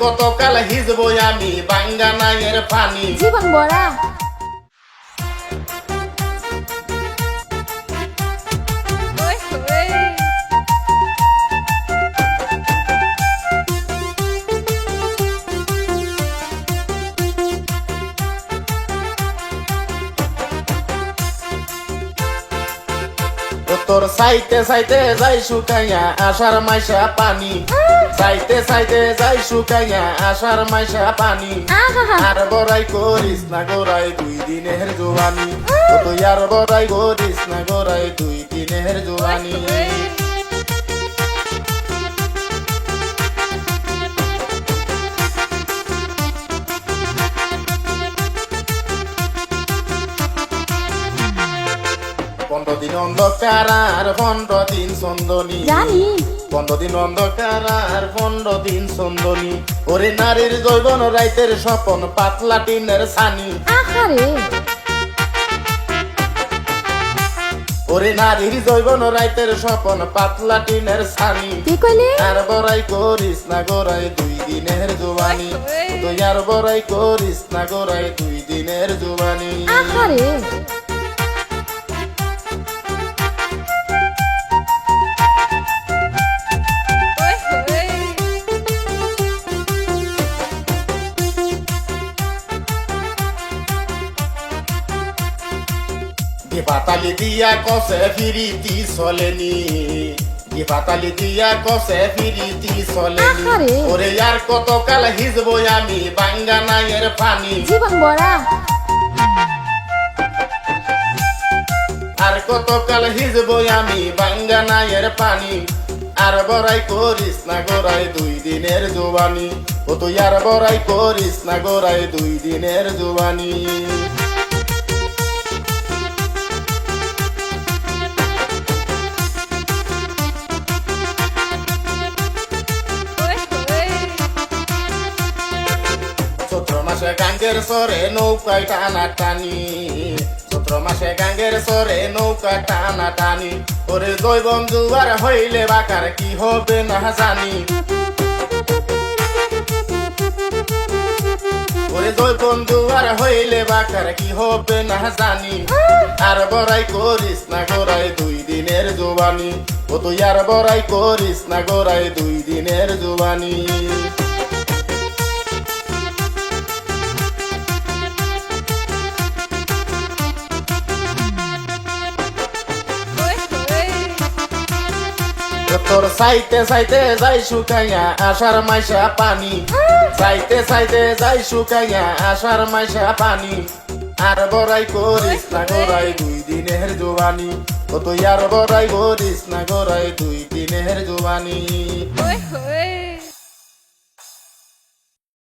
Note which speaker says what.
Speaker 1: কত কাল হিজবো আমি বাঙ্গা নাইয়ের পানি।
Speaker 2: জীবন বড়া।
Speaker 1: তোর সাইতে সাইতে যাই শুকাইয়া আষাঢ় মাইশা পানি। সাইতে সাইতে যাই শুকাইয়া আষাঢ় মাইশা পানি। আর বড়াই করিস না গোড়াই দুই দিনের জোয়ানি। তুই আর বড়াই করিস না গোড়াই দুই দিনের জোয়ানি। পনেরো দিন অন্ধকার আর পনেরো দিন সন্দনী
Speaker 2: জানি।
Speaker 1: পনেরো দিন অন্ধকার আর পনেরো দিন সন্দনী ওরে নারীর জৈবন রাইতের স্বপন পাতলা টিনের ছানি।
Speaker 2: আহারে।
Speaker 1: ওরে নারীর জৈবন রাইতের স্বপন পাতলা টিনের
Speaker 2: কইলি?
Speaker 1: আর বড়াই করিস না গোড়াই দুই দিনের জোয়ানি তুই আর বড়াই করিস না গোড়াই দুই দিনের জোয়ানি পাতালি দিয়া কষে ফিরিতি চলেনি যে পাতালি দিয়া কষে ফিরিতি চলেনি।
Speaker 2: আহারে।
Speaker 1: ওরে আর কত কাল হিজবো আমি বাঙ্গা নাইয়ের পানি।
Speaker 2: জীবন বড়া।
Speaker 1: আর কত কাল হিজবো আমি বাঙ্গা নাইয়ের পানি। আর বড়াই করিস না গোড়াই দুই দিনের জোয়ানি। ও তুই আর বড়াই করিস না গোড়াই দুই দিনের জোয়ানি। মাসে গাঙ্গের সরে নৌকায় টানা টানি চৈত্র মাসে গাঙ্গের সরে নৌকা টানা টানি ওরে জৈবন জুয়ার হইলে বাকার কি হবে না জানি। ওরে জৈবন জুয়ার হইলে বাকার কি হবে না জানি। আর বড়াই করিস না গোড়াই দুই দিনের জোয়ানি ও তুই আর বড়াই করিস না গোড়াই দুই দিনের জোয়ানি তোর সাইতে সাইতে যাই শুকাইয়া আশার মাইশা পানি। সাইতে সাইতে যাই শুকাইয়া আশার মাইশা পানি। আর বড়াই করিস না গোড়াই দুই দিনের জোয়ানি। ও তুই আর বড়াই করিস না গোড়াই দুই দিনের
Speaker 3: oi.